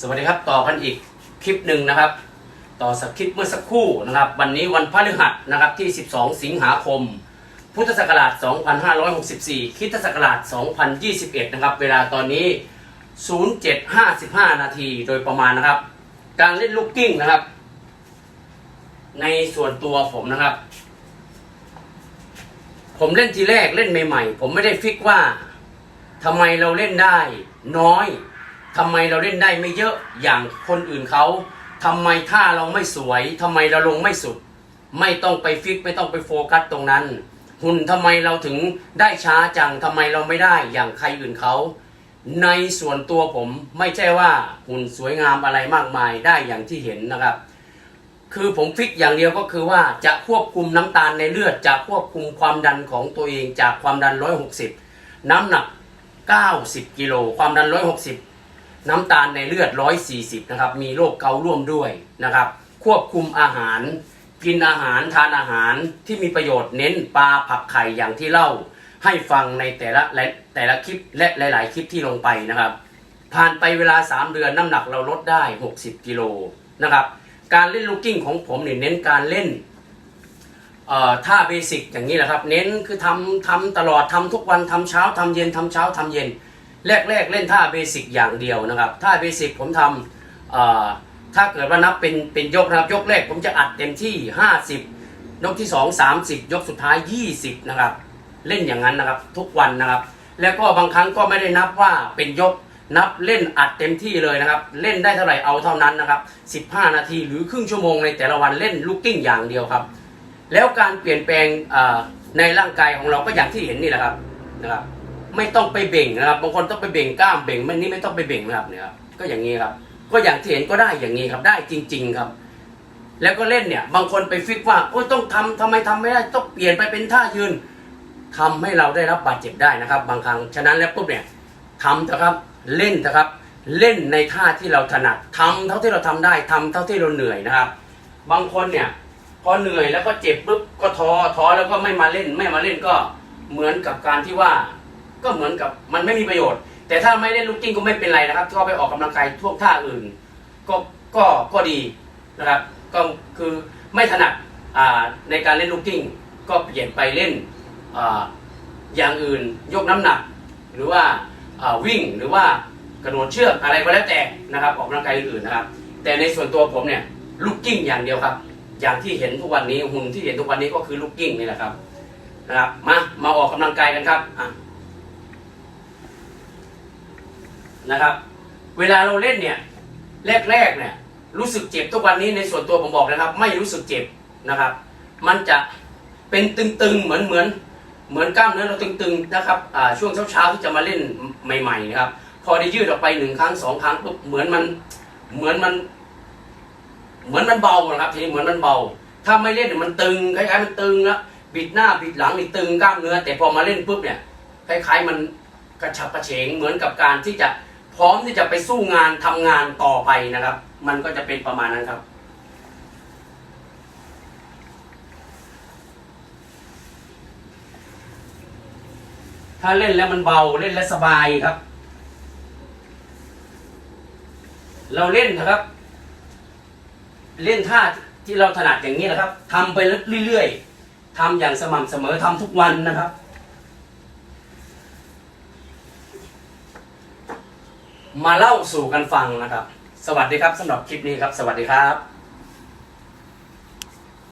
สวัสดีครับต่อกันอีกคลิปหนึ่งนะครับ ต่อสักคลิปเมื่อสักครู่นะครับ วันนี้วันพฤหัสนะครับที่ 12 สิงหาคม พุทธศักราช 2564คริสตศักราช 2021 นะครับ เวลาตอนนี้ 0755 นาทีโดยประมาณนะครับ การเล่นลูกกิ้งนะครับ ในส่วนตัวผมนะครับ ผมเล่นทีแรกเล่นใหม่ๆ ผมไม่ได้ฟิกว่าทำไมเราเล่นได้น้อย ทำไมเราเล่นได้ไม่เยอะอย่างคนอื่นเขาทำไมท่าเราไม่สวยทำไมเราลงไม่สุด ไม่ต้องไปฟิกไม่ต้องไปโฟกัสตรงนั้น หุ่นทำไมเราถึงได้ช้าจังทำไมเราไม่ได้อย่างใครอื่นเขาในส่วนตัวผมไม่ใช่ว่าหุ่นสวยงามอะไรมากมายได้อย่างที่เห็นนะครับ คือผมฟิกอย่างเดียวก็คือว่าจะควบคุมน้ำตาลในเลือดจะควบคุมความดันของตัวเองจากความดัน 160 น้ำหนัก 90กิโลความดัน 160 น้ำตาลในเลือด 140 นะครับ มีโรคเกาต์ร่วมด้วยนะครับ ควบคุมอาหาร กินอาหารทานอาหารที่มีประโยชน์เน้นปลาผักไข่อย่างที่เล่า ให้ฟังในแต่ละและแต่ละคลิปและหลาย ๆ คลิปที่ลงไปนะครับ ผ่านไปเวลา 3 เดือนน้ำหนักเราลดได้ 60 กิโลนะครับ การเล่นลูกกิ้งของผมเนี่ยเน้นการเล่นเอ่อท่าเบสิกอย่างนี้แหละครับ เน้นคือทำทำตลอดทำทุกวันทำเช้าทำเย็นทำเช้าทำเย็น แรกๆเล่นท่าเบสิกอย่างเดียวนะครับ ท่าเบสิกผมทำถ้าเกิดว่านับเป็นเป็นยกนะครับ ยกแรกผมจะอัดเต็มที่ 50 ยกที่ 2 30 ยกสุดท้าย 20 นะครับ เล่นอย่างนั้นนะครับทุกวันนะครับ แล้วก็บางครั้งก็ไม่ได้นับว่าเป็นยกนับเล่นอัดเต็มที่เลยนะครับ เล่นได้เท่าไหร่เอาเท่านั้นนะครับ 15 นาทีหรือครึ่งชั่วโมงในแต่ละวันเล่นลูกกิ้งอย่างเดียวครับ แล้วการเปลี่ยนแปลงในร่างกายของเราก็อย่างที่เห็นนี่แหละครับนะครับ ไม่ต้องไปเบ่งนะครับ บางคนต้องไปเบ่งกล้ามเบ่งมันนี่ไม่ต้องไปเบ่งนะครับเนี่ยครับก็อย่างนี้ครับ ก็อย่างที่เห็นก็ได้อย่างนี้ครับได้จริง ๆครับ แล้วก็เล่นเนี่ย บางคนไปฟิกว่าโอ้ยต้องทำทำไมทำไม่ได้ต้องเปลี่ยนไปเป็นท่ายืนทำให้เราได้รับบาดเจ็บได้นะครับ บางครั้งฉะนั้นแล้วปุ๊บเนี่ยทำเถอะครับเล่นเถอะครับ เล่นในท่าที่เราถนัดทำเท่าที่เราทำได้ทำเท่าที่เราเหนื่อยนะครับ บางคนเนี่ยพอเหนื่อยแล้วก็เจ็บปุ๊บก็ท้อท้อแล้วก็ไม่มาเล่นไม่มาเล่นก็เหมือนกับการที่ว่า ก็เหมือนกับมันไม่มีประโยชน์ แต่ถ้าไม่เล่นลูกกิ้งก็ไม่เป็นไรนะครับก็ไปออกกำลังกายทั่วท่าอื่น ก็ก็ก็ดีนะครับ ก็คือไม่ถนัดในการเล่นลูกกิ้งก็เปลี่ยนไปเล่นออย่างอื่นยกน้ำหนัก หรือว่าวิ่งหรือว่ากระโดดเชือกอะไรก็แล้วแต่นะครับออกกำลังกายอื่นๆนะครับ แต่ในส่วนตัวผมเนี่ยลูกกิ้งอย่างเดียวครับ อย่างที่เห็นทุกวันนี้หุ่นที่เห็นทุกวันนี้ก็คือลูกกิ้งนี่แหละครับนะครับมามาออกกำลังกายกันครับอะ นะครับ เวลาเราเล่นเนี่ยแรกๆเนี่ยรู้สึกเจ็บทุกวันนี้ในส่วนตัวผมบอกนะครับ ไม่รู้สึกเจ็บนะครับ มันจะเป็นตึงๆเหมือนเหมือนเหมือนกล้ามเนื้อเราตึงๆนะครับช่วงเช้าๆที่จะมาเล่นใหม่ๆนะครับ พอได้ยืดออกไปหนึ่งครั้งสองครั้งปุ๊บเหมือนมันเหมือนมัน เหมือนมันเบานะครับทีนี้เหมือนมันเบา ถ้าไม่เล่นเนี่ยมันตึงคล้ายๆมันตึงแล้วบิดหน้าบิดหลังนี่ตึงกล้ามเนื้อ แต่พอมาเล่นปุ๊บเนี่ยคล้ายๆมันกระฉับกระเฉงเหมือนกับการที่จะ พร้อมที่จะไปสู้งานทำงานต่อไปนะครับ มันก็จะเป็นประมาณนั้นครับ ถ้าเล่นแล้วมันเบาเล่นแล้วสบายครับ เราเล่นนะครับ เล่นท่าที่เราถนัดอย่างนี้นะครับทำไปเรื่อยๆทำอย่างสม่ำเสมอทำทุกวันนะครับ มาเล่าสู่กันฟังนะครับ สวัสดีครับสำหรับคลิปนี้ครับ สวัสดีครับ